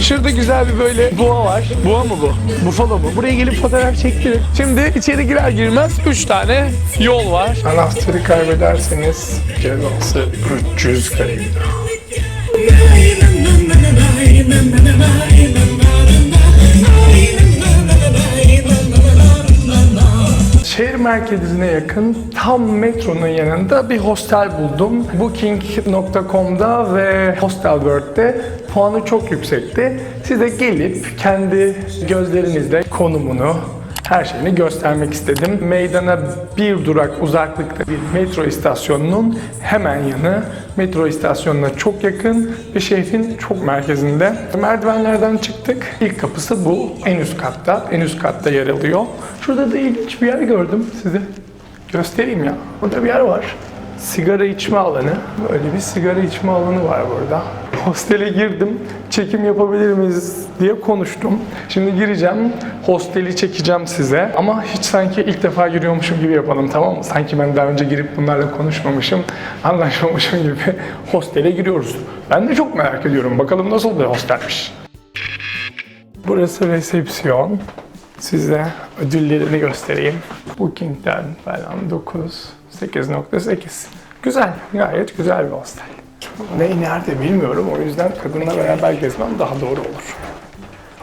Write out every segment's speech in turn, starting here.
Şurada güzel bir böyle boğa var. Boğa mı bu? Bufalo mu? Buraya gelip fotoğraf çektirin. Şimdi içeri girer girmez 3 tane yol var. Anahtarı kaybederseniz cezası 300 kare. Şehir merkezine yakın tam metronun yanında bir hostel buldum. Booking.com'da ve Hostelworld'de puanı çok yüksekti. Size gelip kendi gözlerinizle konumunu, her şeyini göstermek istedim. Meydana bir durak uzaklıkta bir metro istasyonunun hemen yanı. Metro istasyonuna çok yakın ve şehrin çok merkezinde. Merdivenlerden çıktık. İlk kapısı bu. En üst katta. En üst katta yer alıyor. Şurada da ilginç bir yer gördüm size. Göstereyim ya. Burada bir yer var. Sigara içme alanı. Böyle bir sigara içme alanı var burada. Hostele girdim. Çekim yapabilir miyiz diye konuştum. Şimdi gireceğim. Hosteli çekeceğim size. Ama hiç sanki ilk defa giriyormuşum gibi yapalım tamam mı? Sanki ben daha önce girip bunlarla konuşmamışım, anlaşmamışım gibi hostele giriyoruz. Ben de çok merak ediyorum. Bakalım nasıl bir hostelmiş. Burası resepsiyon. Size ödüllerini göstereyim. Booking'den falan 9, 8.8. Güzel, gayet güzel bir hostel. Neyi nerede bilmiyorum. O yüzden kadınla beraber gezmem daha doğru olur.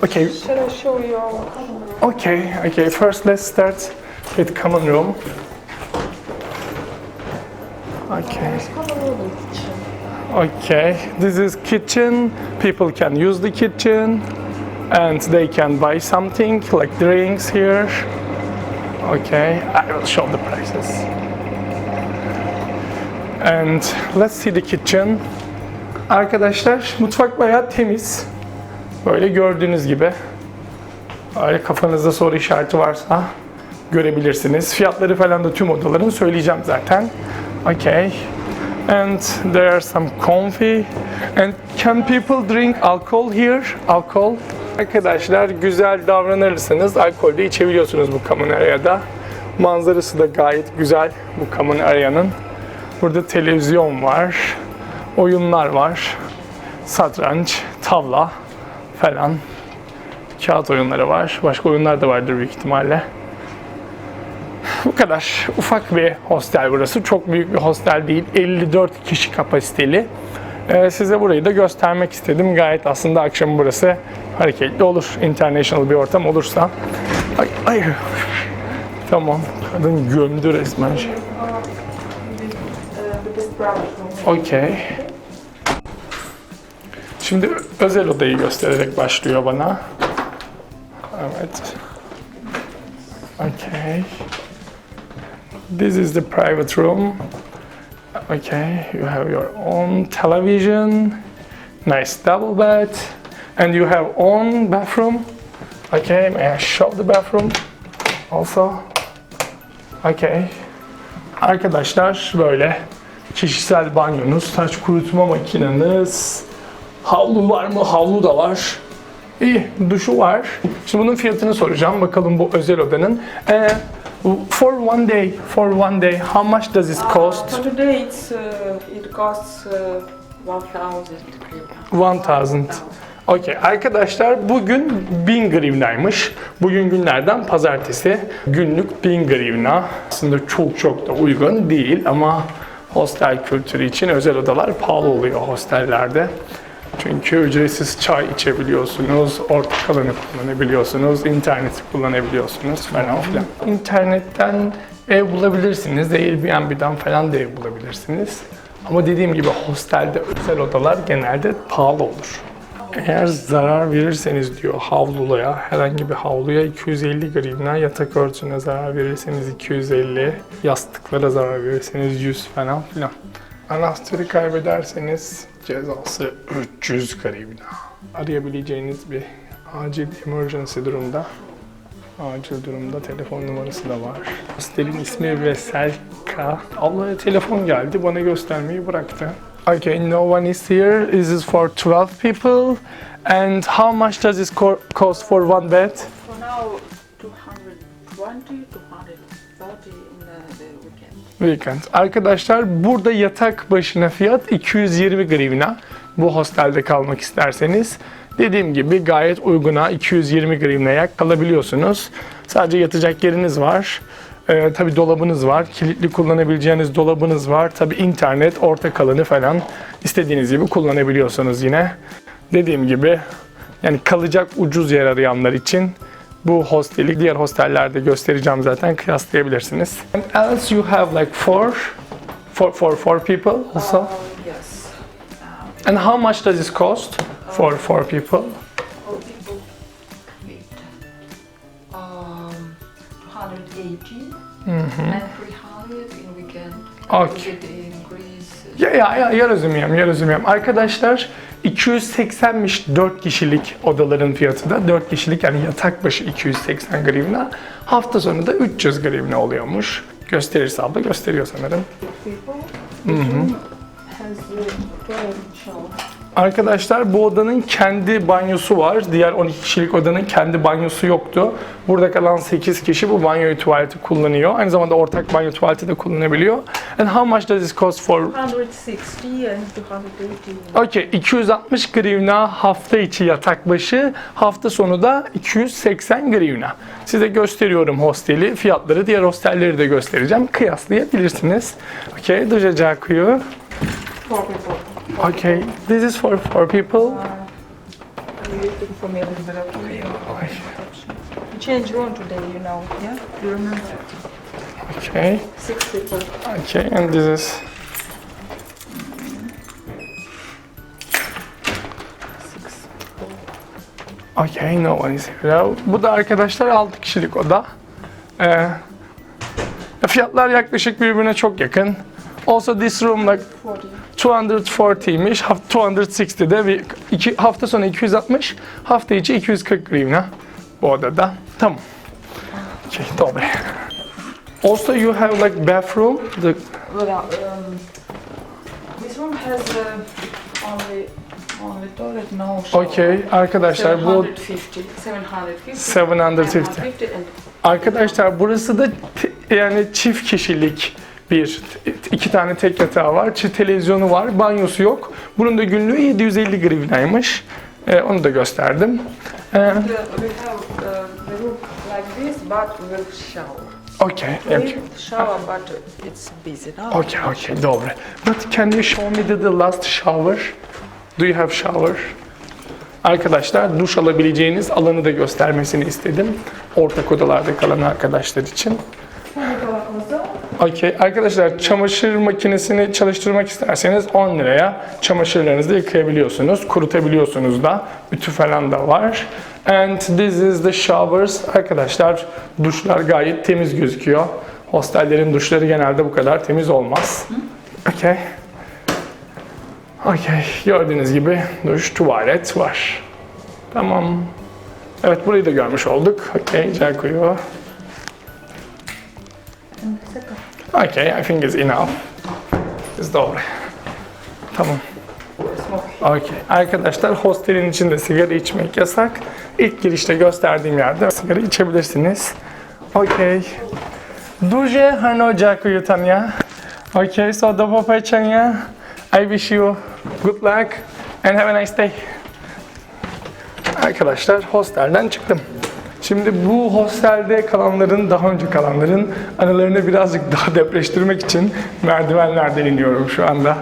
Okay, Should I show you our common room? okay, okay. First let's start with common room. Okay. Okay, this is kitchen. People can use the kitchen and they can buy something like drinks here. Okay, I will show the prices. And let's see the kitchen. Arkadaşlar mutfak bayağı temiz. Böyle gördüğünüz gibi. Öyle kafanızda soru işareti varsa görebilirsiniz. Fiyatları falan da tüm odaların söyleyeceğim zaten. Okay. And there are some comfy. And can people drink alcohol here? Alcohol. Arkadaşlar güzel davranırsanız alkol de içebiliyorsunuz bu common area'da. Manzarası da gayet güzel bu common area'nın. Burada televizyon var, oyunlar var, satranç, tavla falan. Kağıt oyunları var. Başka oyunlar da vardır büyük ihtimalle. Bu kadar. Ufak bir hostel burası. Çok büyük bir hostel değil. 54 kişi kapasiteli. Ee, size burayı da göstermek istedim. Gayet aslında akşam burası hareketli olur. International bir ortam olursa. Ay, ay. Tamam. Kadın gömdü resmen. Okey. Şimdi özel odayı göstererek başlıyor bana. Evet. Okay. This is the private room. Okay, you have your own television, nice double bed, and you have own bathroom. Okay, may I show the bathroom also? Okay. Arkadaşlar böyle kişisel banyonuz, saç kurutma makineniz, havlu var mı? Havlu da var. İyi, duşu var. Şimdi bunun fiyatını soracağım. Bakalım bu özel odanın. Ee, for one day, for one day, how much does it cost? For today, it's uh, it costs uh, 1,000 1000. Okey arkadaşlar bugün 1000 grivnaymış. Bugün günlerden pazartesi. Günlük 1000 grivna. Aslında çok çok da uygun değil ama hostel kültürü için özel odalar pahalı oluyor hostellerde. Çünkü ücretsiz çay içebiliyorsunuz, ortak alanı kullanabiliyorsunuz, interneti kullanabiliyorsunuz falan filan. İnternetten ev bulabilirsiniz, Airbnb'den falan da ev bulabilirsiniz. Ama dediğim gibi hostelde özel odalar genelde pahalı olur. Eğer zarar verirseniz diyor havluya, herhangi bir havluya 250 grivna, yatak örtüsüne zarar verirseniz 250, yastıklara zarar verirseniz 100 falan filan. Anahtarı kaybederseniz cezası 300 grivna. Arayabileceğiniz bir acil emergency durumda Acil durumda telefon numarası da var. Hostelin ismi Veselka. Ablaya telefon geldi, bana göstermeyi bıraktı. Okay, no one is here. This is for 12 people. And how much does this co- cost for one bed? For now, 220, 230 in the, weekend. Weekend. Arkadaşlar burada yatak başına fiyat 220 grivna. Bu hostelde kalmak isterseniz Dediğim gibi gayet uyguna 220 grivneye kalabiliyorsunuz. Sadece yatacak yeriniz var. Ee, tabii dolabınız var. Kilitli kullanabileceğiniz dolabınız var. Tabii internet, ortak alanı falan istediğiniz gibi kullanabiliyorsunuz yine. Dediğim gibi yani kalacak ucuz yer arayanlar için bu hosteli diğer hostellerde göstereceğim zaten kıyaslayabilirsiniz. And else you have like four for for four people also. Um, yes. And how much does this cost for four people? Greece. Ya ya ya ya rozumiem, ya rozumiem. Arkadaşlar 280'miş 4 kişilik odaların fiyatı da 4 kişilik yani yatak başı 280 grivna. Hafta sonu da 300 grivna oluyormuş. Gösterirse abla gösteriyor sanırım. People. This Arkadaşlar bu odanın kendi banyosu var. Diğer 12 kişilik odanın kendi banyosu yoktu. Burada kalan 8 kişi bu banyoyu tuvaleti kullanıyor. Aynı zamanda ortak banyo tuvaleti de kullanabiliyor. And how much does it cost for 160 and 280. Okay, 260 grivna hafta içi yatak başı, hafta sonu da 280 grivna. Size gösteriyorum hosteli, fiyatları, diğer hostelleri de göstereceğim. Kıyaslayabilirsiniz. Okay, doja jakuyu. Okay, this is for four people. You changed room today, you know, yeah? You remember? okay, Six people. okay, and this is. Okay, no one is here. Bu da arkadaşlar 6 kişilik oda. Ee, fiyatlar yaklaşık birbirine çok yakın. Also this room like 40. 240'ymiş. Haft 260'de bir iki, hafta sonu 260, hafta içi 240 grivna bu odada. Tamam. Okay, dobre. Also you have like bathroom. The, Well, um, this room has uh, only only toilet, no shower. okay arkadaşlar bu 750, 750, 750. 750 and Arkadaşlar burası da yani çift kişilik bir iki tane tek yatağı var. Televizyonu var, banyosu yok. Bunun da günlüğü 750 grivnaymış. Ee, onu da gösterdim. Shower. okay, okay. Okay, okay, dobre. But can you show me the, the last shower? Do you have shower? Arkadaşlar duş alabileceğiniz alanı da göstermesini istedim. Ortak odalarda kalan arkadaşlar için. Okey. Arkadaşlar çamaşır makinesini çalıştırmak isterseniz 10 liraya çamaşırlarınızı yıkayabiliyorsunuz. Kurutabiliyorsunuz da. Ütü falan da var. And this is the showers. Arkadaşlar duşlar gayet temiz gözüküyor. Hostellerin duşları genelde bu kadar temiz olmaz. Okey. Okey. Gördüğünüz gibi duş, tuvalet var. Tamam. Evet burayı da görmüş olduk. Okey. Dziękuję. Okay, I think it's enough. It's dobre. Tamam. Okay. Arkadaşlar hostelin içinde sigara içmek yasak. İlk girişte gösterdiğim yerde sigara içebilirsiniz. Okay. Duże harno dziękuję Tania. Okay, so do popatrzenia. I wish you good luck and have a nice day. Arkadaşlar hostelden çıktım. Şimdi bu hostelde kalanların, daha önce kalanların anılarını birazcık daha depreştirmek için merdivenlerden iniyorum şu anda.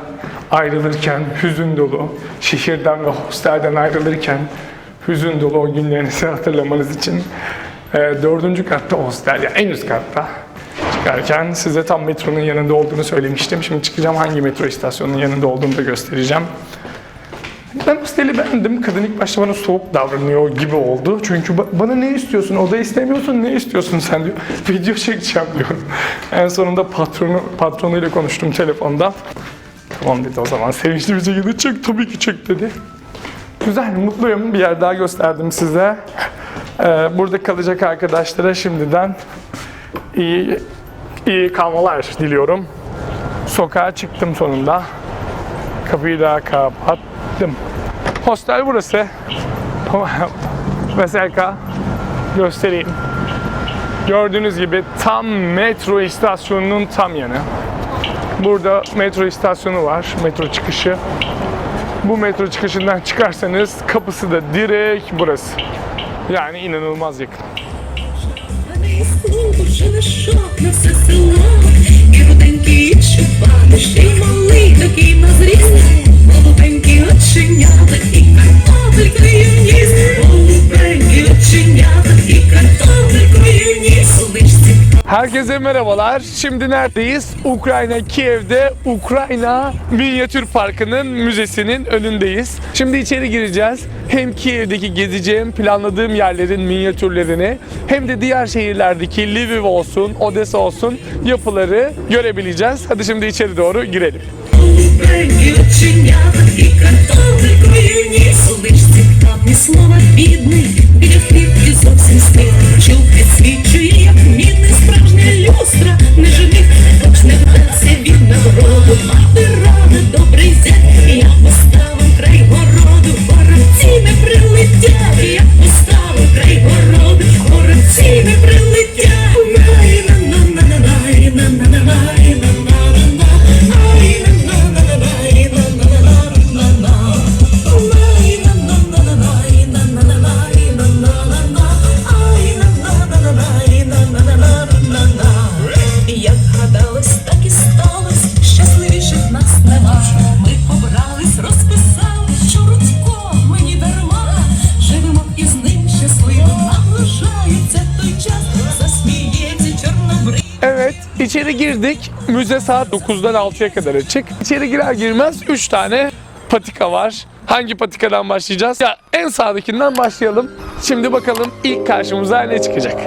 Ayrılırken hüzün dolu, şehirden ve hostelden ayrılırken hüzün dolu o günlerinizi hatırlamanız için e, dördüncü katta hostel, yani en üst katta çıkarken size tam metronun yanında olduğunu söylemiştim. Şimdi çıkacağım hangi metro istasyonunun yanında olduğunu da göstereceğim. Ben hosteli beğendim. Kadın ilk başta bana soğuk davranıyor gibi oldu. Çünkü ba- bana ne istiyorsun? Oda istemiyorsun. Ne istiyorsun sen diyor. Video çekeceğim diyor. En sonunda patronu patronuyla konuştum telefonda. Tamam dedi o zaman. Sevinçli bir şekilde çek. Tabii ki çek dedi. Güzel, mutluyum. Bir yer daha gösterdim size. Ee, burada kalacak arkadaşlara şimdiden iyi iyi kalmalar diliyorum. Sokağa çıktım sonunda. Kapıyı da kapattım. Hostel burası. Veselka göstereyim. Gördüğünüz gibi tam metro istasyonunun tam yanı. Burada metro istasyonu var, metro çıkışı. Bu metro çıkışından çıkarsanız kapısı da direkt burası. Yani inanılmaz yakın. Herkese merhabalar. Şimdi neredeyiz? Ukrayna Kiev'de Ukrayna Minyatür Parkı'nın müzesinin önündeyiz. Şimdi içeri gireceğiz. Hem Kiev'deki gezeceğim, planladığım yerlerin minyatürlerini hem de diğer şehirlerdeki Lviv olsun, Odessa olsun yapıları görebileceğiz. Hadi şimdi içeri doğru girelim. Ukrayna ні слова бідний, біля хлібки зовсім стих, чув підсвічує, як міни, справжня люстра, не жених, girdik. Müze saat 9'dan 6'ya kadar açık. İçeri girer girmez 3 tane patika var. Hangi patikadan başlayacağız? Ya en sağdakinden başlayalım. Şimdi bakalım ilk karşımıza ne çıkacak.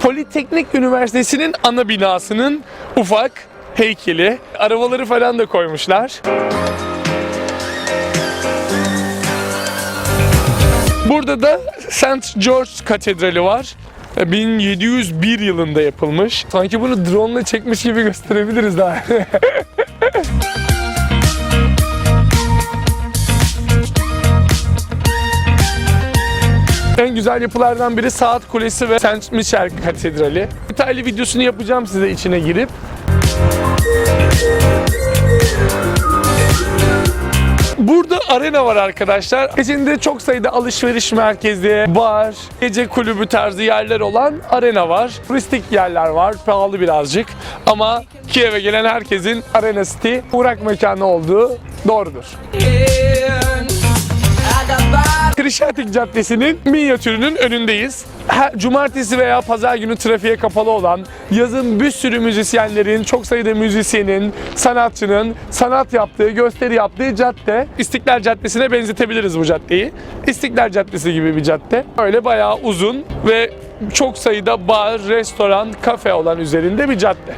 Politeknik Üniversitesi'nin ana binasının ufak heykeli. Arabaları falan da koymuşlar. Burada da St. George Katedrali var. 1701 yılında yapılmış. Sanki bunu drone ile çekmiş gibi gösterebiliriz daha. En güzel yapılardan biri Saat Kulesi ve St. Michel Katedrali. Detaylı videosunu yapacağım size içine girip. Burada arena var arkadaşlar. İçinde çok sayıda alışveriş merkezi, bar, gece kulübü tarzı yerler olan arena var. Turistik yerler var, pahalı birazcık. Ama Kiev'e gelen herkesin Arena City uğrak mekanı olduğu doğrudur. Krişatik Caddesi'nin minyatürünün önündeyiz. Her cumartesi veya pazar günü trafiğe kapalı olan, yazın bir sürü müzisyenlerin, çok sayıda müzisyenin, sanatçının sanat yaptığı, gösteri yaptığı cadde. İstiklal Caddesi'ne benzetebiliriz bu caddeyi. İstiklal Caddesi gibi bir cadde. Öyle bayağı uzun ve çok sayıda bar, restoran, kafe olan üzerinde bir cadde.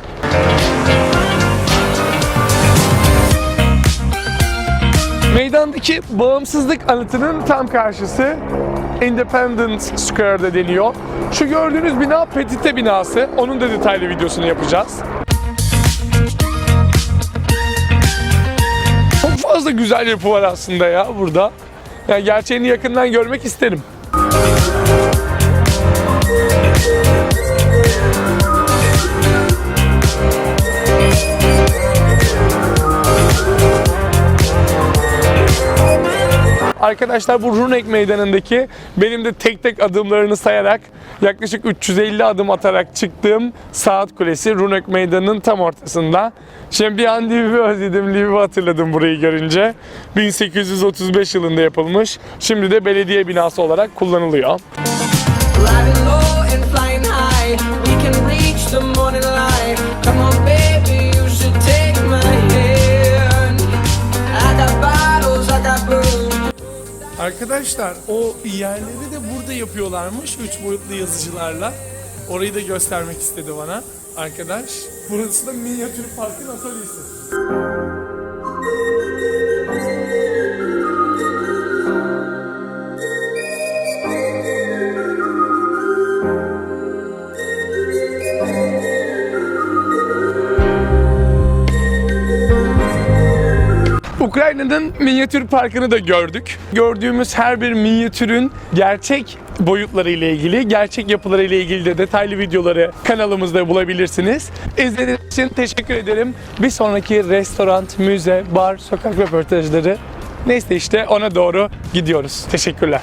Meydandaki bağımsızlık anıtının tam karşısı Independence Square'da deniyor. Şu gördüğünüz bina Petite binası. Onun da detaylı videosunu yapacağız. Çok fazla güzel yapı var aslında ya burada. Yani gerçeğini yakından görmek isterim. Arkadaşlar bu Runek Meydanı'ndaki benim de tek tek adımlarını sayarak yaklaşık 350 adım atarak çıktığım Saat Kulesi Runek Meydanı'nın tam ortasında. Şimdi bir an Lviv'i özledim, Lviv'i hatırladım burayı görünce. 1835 yılında yapılmış. Şimdi de belediye binası olarak kullanılıyor. Arkadaşlar o yerleri de burada yapıyorlarmış üç boyutlu yazıcılarla. Orayı da göstermek istedi bana arkadaş. Burası da minyatür parkın atölyesi. Ukrayna'nın minyatür parkını da gördük. Gördüğümüz her bir minyatürün gerçek boyutları ile ilgili, gerçek yapıları ile ilgili de detaylı videoları kanalımızda bulabilirsiniz. İzlediğiniz için teşekkür ederim. Bir sonraki restoran, müze, bar, sokak röportajları neyse işte ona doğru gidiyoruz. Teşekkürler.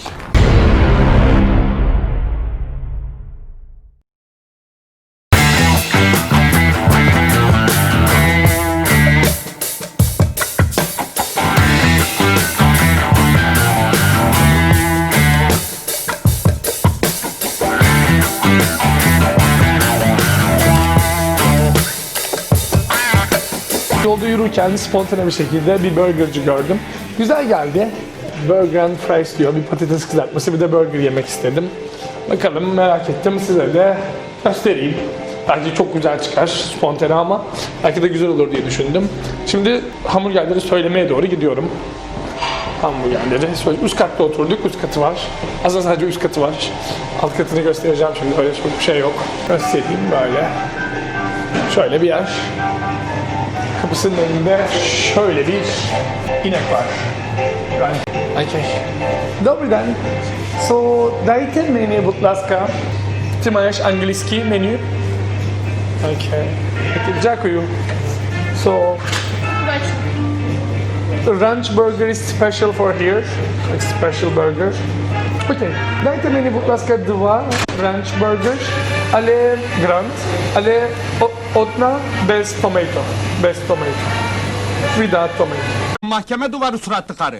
Yürürken spontane bir şekilde bir burgerci gördüm. Güzel geldi. Burger and fries diyor. Bir patates kızartması bir de burger yemek istedim. Bakalım merak ettim. Size de göstereyim. Bence çok güzel çıkar spontane ama belki de güzel olur diye düşündüm. Şimdi hamburgerleri söylemeye doğru gidiyorum. Hamburgerleri söyle. Üst katta oturduk. Üst katı var. Aslında sadece üst katı var. Alt katını göstereceğim şimdi. Öyle çok bir şey yok. Göstereyim böyle. Şöyle bir yer kapısının önünde şöyle bir inek var. Yani, okay. Dobry den. So, dajte menu, butlaska. Ty masz angielski menu? Okay. Dziękuję. So, ranch burger is special for here. Like special burger. Okay. Dajte menu, butlaska, dwa ranch burgers, ale grand, ale odna bez tomato. Bez tomato. Without tomato. Mahkeme duvarı suratlı karı.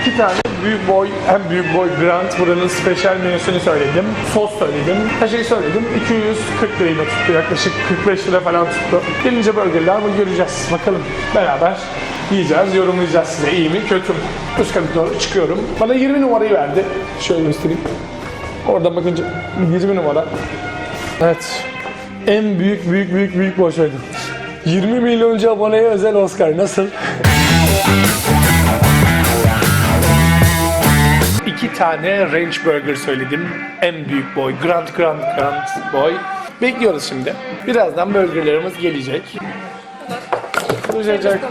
İki tane büyük boy, en büyük boy Grand buranın special menüsünü söyledim. Sos söyledim. Her şeyi söyledim. 240 lirayla tuttu yaklaşık 45 lira falan tuttu. Gelince burgerler ama göreceğiz. Bakalım beraber yiyeceğiz, yorumlayacağız size. iyi mi, kötü mü? Üst kata doğru çıkıyorum. Bana 20 numarayı verdi. Şöyle göstereyim. Oradan bakınca 20 numara. Evet. En büyük büyük büyük büyük söyledim. 20 milyoncu aboneye özel Oscar. Nasıl? İki tane ranch burger söyledim. En büyük boy, grand grand grand boy. Bekliyoruz şimdi. Birazdan burgerlerimiz gelecek. Gelecek.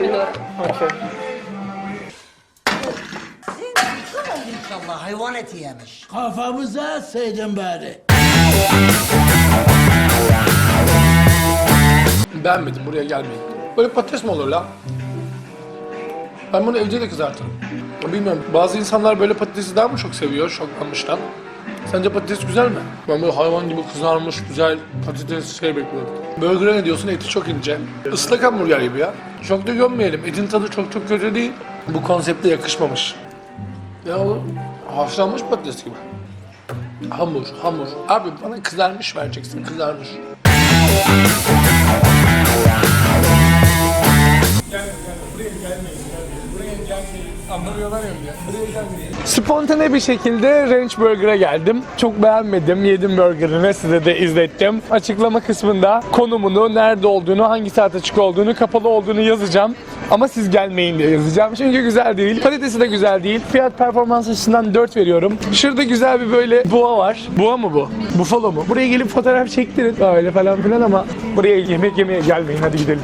Okey. İnşallah hayvan eti yemiş. Kafamıza sıydın bari. Beğenmedim, buraya gelmeyin. Böyle patates mi olur la? Ben bunu evde de kızartırım. Bilmiyorum, bazı insanlar böyle patatesi daha mı çok seviyor şoklanmıştan? Sence patates güzel mi? Ben böyle hayvan gibi kızarmış güzel patates şey bekliyorum. Burger'a ne diyorsun? Eti çok ince. Islak hamburger gibi ya. Çok da gömmeyelim. Etin tadı çok çok kötü değil. Bu konsepte yakışmamış. Ya o haşlanmış patates gibi. Hamur, hamur. Abi bana kızarmış vereceksin, kızarmış. Spontane bir şekilde Ranch Burger'a geldim. Çok beğenmedim. Yedim burgerını size de izlettim. Açıklama kısmında konumunu, nerede olduğunu, hangi saat açık olduğunu, kapalı olduğunu yazacağım. Ama siz gelmeyin diye yazacağım. Çünkü güzel değil. Patatesi de güzel değil. Fiyat performans açısından 4 veriyorum. Şurada güzel bir böyle boğa var. Boğa mı bu? Buffalo mu? Buraya gelip fotoğraf çektirin. Öyle falan filan ama buraya yemek yemeye gelmeyin. Hadi gidelim.